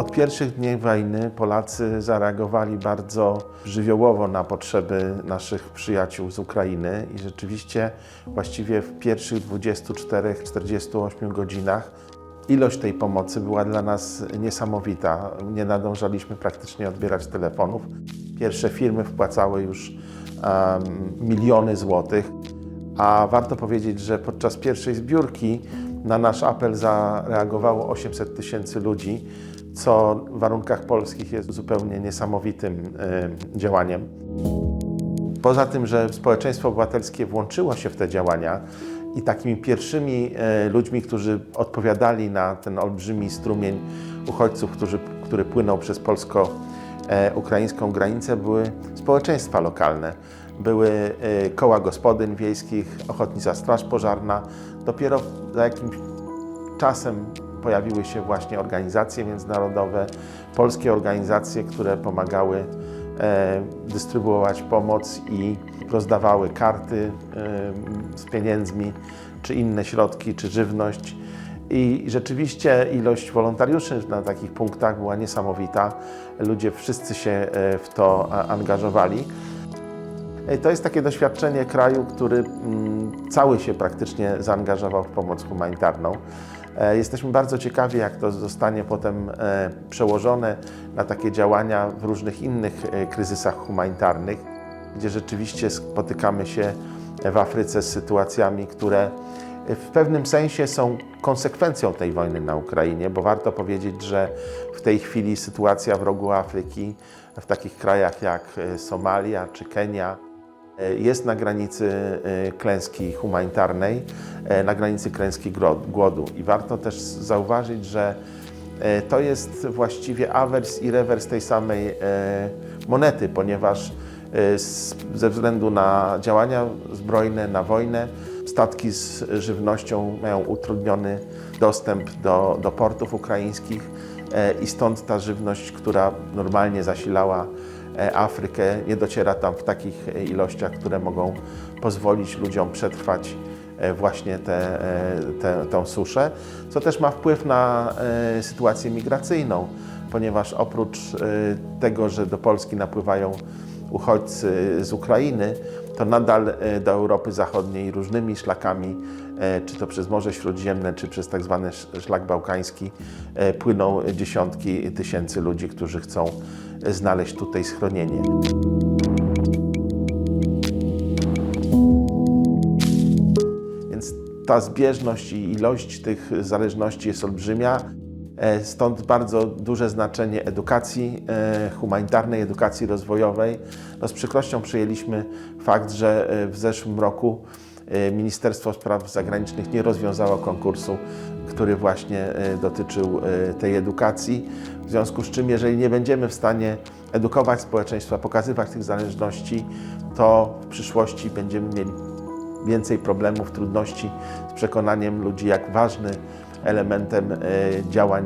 Od pierwszych dni wojny Polacy zareagowali bardzo żywiołowo na potrzeby naszych przyjaciół z Ukrainy i rzeczywiście właściwie w pierwszych 24-48 godzinach ilość tej pomocy była dla nas niesamowita. Nie nadążaliśmy praktycznie odbierać telefonów. Pierwsze firmy wpłacały już em, miliony złotych, a warto powiedzieć, że podczas pierwszej zbiórki na nasz apel zareagowało 800 tysięcy ludzi, co w warunkach polskich jest zupełnie niesamowitym e, działaniem. Poza tym, że społeczeństwo obywatelskie włączyło się w te działania i takimi pierwszymi e, ludźmi, którzy odpowiadali na ten olbrzymi strumień uchodźców, którzy, który płynął przez polsko-ukraińską granicę, były społeczeństwa lokalne. Były e, koła gospodyń wiejskich, Ochotnicza Straż Pożarna. Dopiero za jakimś czasem pojawiły się właśnie organizacje międzynarodowe, polskie organizacje, które pomagały e, dystrybuować pomoc i rozdawały karty e, z pieniędzmi, czy inne środki, czy żywność. I rzeczywiście ilość wolontariuszy na takich punktach była niesamowita. Ludzie wszyscy się e, w to angażowali. To jest takie doświadczenie kraju, który mm, cały się praktycznie zaangażował w pomoc humanitarną. E, Jesteśmy bardzo ciekawi, jak to zostanie potem e, przełożone na takie działania w różnych innych e, kryzysach humanitarnych, gdzie rzeczywiście spotykamy się w Afryce z sytuacjami, które w pewnym sensie są konsekwencją tej wojny na Ukrainie, bo warto powiedzieć, że w tej chwili sytuacja w rogu Afryki, w takich krajach jak Somalia czy Kenia, jest na granicy e, klęski humanitarnej, e, na granicy klęski głodu. I warto też zauważyć, że e, to jest właściwie awers i rewers tej samej e, monety, ponieważ e, ze względu na działania zbrojne, na wojnę, statki z żywnością mają utrudniony dostęp do, do portów ukraińskich e, i stąd ta żywność, która normalnie zasilała e, Afrykę, nie dociera tam w takich e, ilościach, które mogą pozwolić ludziom przetrwać e, właśnie tę te, tę suszę, co też ma wpływ na e, sytuację migracyjną, ponieważ oprócz e, tego, że do Polski napływają uchodźcy z Ukrainy, to nadal e, do Europy Zachodniej różnymi szlakami, e, czy to przez Morze Śródziemne, czy przez tak zwany sz- szlak bałkański, e, płyną dziesiątki tysięcy ludzi, którzy chcą znaleźć tutaj schronienie. Więc ta zbieżność i ilość tych zależności jest olbrzymia. E, Stąd bardzo duże znaczenie edukacji e, humanitarnej, edukacji rozwojowej. No z przykrością przyjęliśmy fakt, że e, w zeszłym roku Ministerstwo Spraw Zagranicznych nie rozwiązało konkursu, który właśnie dotyczył tej edukacji. W związku z czym, jeżeli nie będziemy w stanie edukować społeczeństwa, pokazywać tych zależności, to w przyszłości będziemy mieli więcej problemów, trudności z przekonaniem ludzi, jak ważny elementem e, działań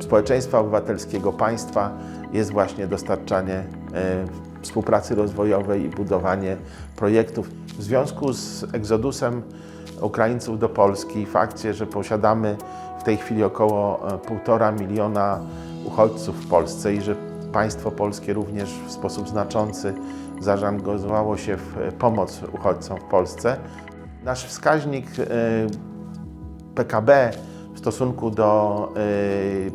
społeczeństwa obywatelskiego, państwa jest właśnie dostarczanie e, współpracy rozwojowej i budowanie projektów. W związku z egzodusem Ukraińców do Polski, fakcie, że posiadamy w tej chwili około e, półtora miliona uchodźców w Polsce i że państwo polskie również w sposób znaczący zaangażowało się w e, pomoc uchodźcom w Polsce. Nasz wskaźnik e, PKB w stosunku do y,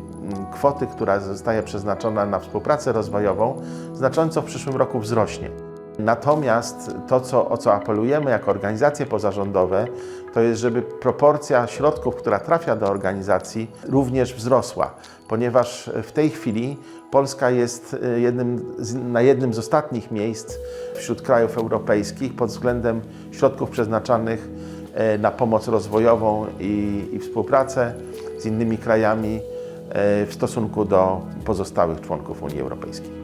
kwoty, która zostaje przeznaczona na współpracę rozwojową, znacząco w przyszłym roku wzrośnie. Natomiast to, co, o co apelujemy jako organizacje pozarządowe, to jest, żeby proporcja środków, która trafia do organizacji, również wzrosła, ponieważ w tej chwili Polska jest y, jednym na jednym z ostatnich miejsc wśród krajów europejskich pod względem środków przeznaczanych na pomoc rozwojową i, i współpracę z innymi krajami e, w stosunku do pozostałych członków Unii Europejskiej.